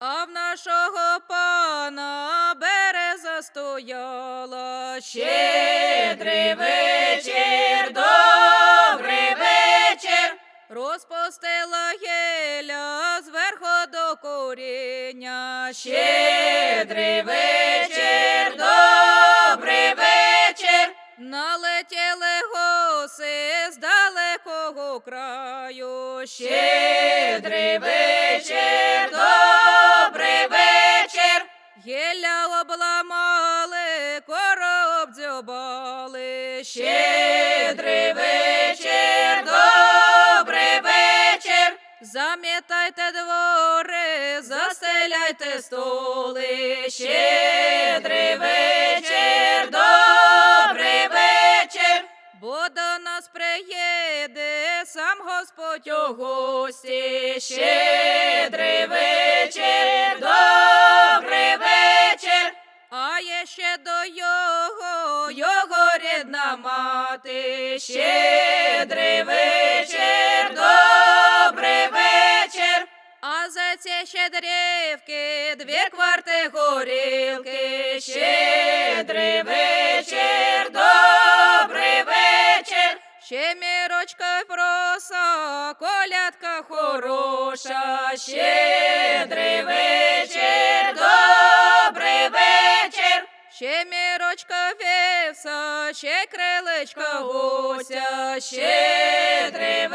А в нашого пана береза стояла. Щедрий вечір, добрий вечір. Розпустила геля зверху до коріння. Щедрий вечір, добрий вечір. Налетіли гуси з далекого краю. Щедрий вечір, Гілля обламали, короб дзьобали. Щедрий вечір, добрий вечір. Замітайте двори, застеляйте столи. Щедрий вечір, добрий вечір. Бо до нас приїде сам Господь у гості. Щедрий вечір, ще до його, його рідна мати. Щедрий вечір, добрий вечір. А за ці щедрівки дві кварти горілки. Щедрий вечір, добрий вечір. Ще мірочка проса, колядка хороша. Щедрий вечір, ще крилечка гуся, ще три